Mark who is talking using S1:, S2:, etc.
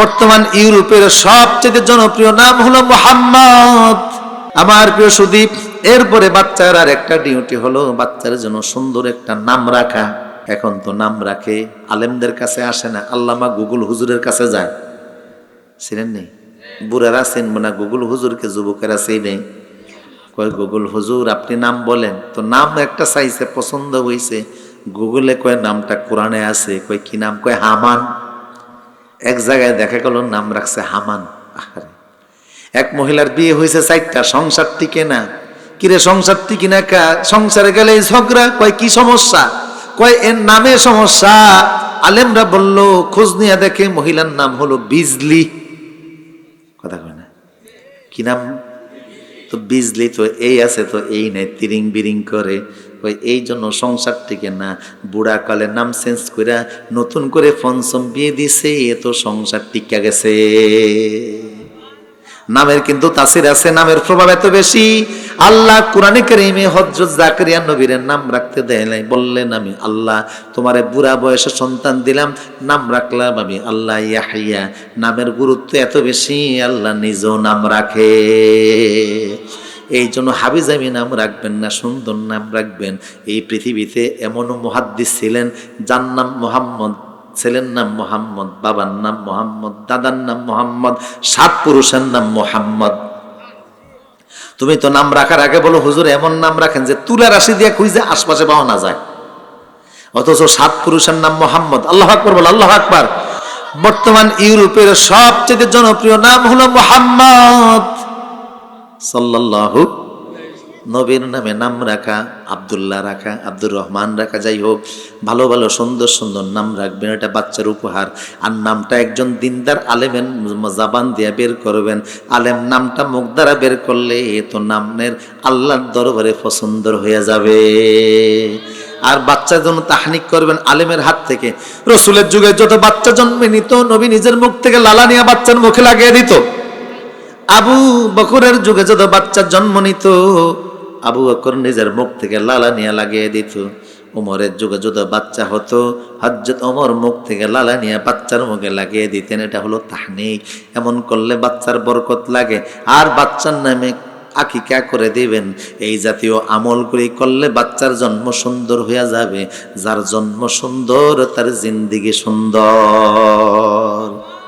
S1: বর্তমান ইউরোপের সবচেয়ে জনপ্রিয় নাম হলো মোহাম্মদ। আমার প্রিয় সুদীপ, এরপরে বাচ্চার আর একটা ডিউটি হলো বাচ্চার জন্য সুন্দর একটা নাম রাখা। এখন তো নাম রাখে, আলেমদের কাছে আসে না, আল্লামা গুগল হুজুরের কাছে যায়। ছিলেন নেই? বুড়ারা চিনব না, গুগল হুজুরকে যুবকেরা চিনে। কয়, গুগল হুজুর, আপনি নাম বলেন। তো নাম একটা চাইছে, পছন্দ হয়েছে গুগলে কয়, নামটা কোরআনে আছে। কয়, কি নাম? কয়, হামান। এক জায়গায় দেখা গেল, নাম রাখছে হামান। এক মহিলার বিয়ে হয়েছে চারটা সংসার টিকে না কিরে সংসার টিকে না কা? সংসারে গেলে ঝগড়া? কয়, কি সমস্যা? কয়, এর নামে সমস্যা। আলেমরা বলল, খোঁজ নিয়ে দেখে মহিলার নাম হলো বিজলি। কথা কয় না? কি নাম? তো বিজলি তো এই আছে, তো এই নাই, তিরিং বিরিং করে। ওই এই জন্য সংসার থেকে না, বুড়া কালে নাম চেঞ্জ করে নতুন করে ফোন বিয়ে দিছে, এ তো সংসার টিকা গেছে। নামের কিন্তু তাসির আছে, নামের প্রভাব এত বেশি। আল্লাহ কোরআনে কারিমে হযরত জাকারিয়া নবীর নাম রাখতে দেয় নাই। বললেন, আমি আল্লাহ, তোমারে বুড়া বয়সে সন্তান দিলাম, নাম রাখলাম আমি আল্লাহ ইয়াহিয়া। নামের গুরুত্ব এত বেশি, আল্লাহ নিজেও নাম রাখে। এই জন্য হাবিজামি নাম রাখবেন না, সুন্দর নাম রাখবেন। এই পৃথিবীতে এমন মহাদ্দিস ছিলেন, যার নাম মোহাম্মদ, ছেলের নাম মোহাম্মদ, বাবার নাম মোহাম্মদ, দাদার নাম মোহাম্মদ, সাত পুরুষের নাম মোহাম্মদ। তুমি তো নাম রাখার আগে বলো, হুজুর, এমন নাম রাখেন যে তুলা রাশি দিয়ে খুঁজে আশপাশে পাওয়া না যায়। অথচ সাত পুরুষের নাম মোহাম্মদ। আল্লাহ আকবর বলো, আল্লাহ আকবর। বর্তমান ইউরোপের সবচেয়ে জনপ্রিয় নাম হলো মোহাম্মদ সাল্লাল্লাহু নবীর নামে নাম রাখা, আবদুল্লাহ রাখা, আব্দুর রহমান রাখা, যাই হোক, ভালো ভালো, সুন্দর সুন্দর নাম রাখবেন, এটা বাচ্চার উপহার। আর নামটা একজন দিনদার আলেমের জাবান দিয়ে বের করবেন। আলেম নামটা মুখ দ্বারা বের করলে এ তো নামের আল্লাহর দরবারে পছন্দর হয়ে যাবে। আর বাচ্চার জন্য তাহানিক করবেন আলেমের হাত থেকে। রসুলের যুগে যত বাচ্চা জন্মে নিত, নবী নিজের মুখ থেকে লালা নিয়ে বাচ্চার মুখে লাগিয়ে দিত। আবু বকরের যুগে যত বাচ্চা জন্ম নিত আবু বকর নিজের মুখ থেকে লালা নিয়ে লাগিয়ে দিত। ওমরের যুগে যত বাচ্চা হতো হজরত ওমর মুখ থেকে লালা নিয়ে বাচ্চার মুখে লাগিয়ে দিতেন। এটা হলো তাহনিক। এমন করলে বাচ্চার বরকত লাগে। আর বাচ্চার নামে আকিকা করে দিবেন। এই জাতীয় আমল করে করলে বাচ্চার জন্ম সুন্দর হয়ে যাবে। যার জন্ম সুন্দর, তার জিন্দিগি সুন্দর।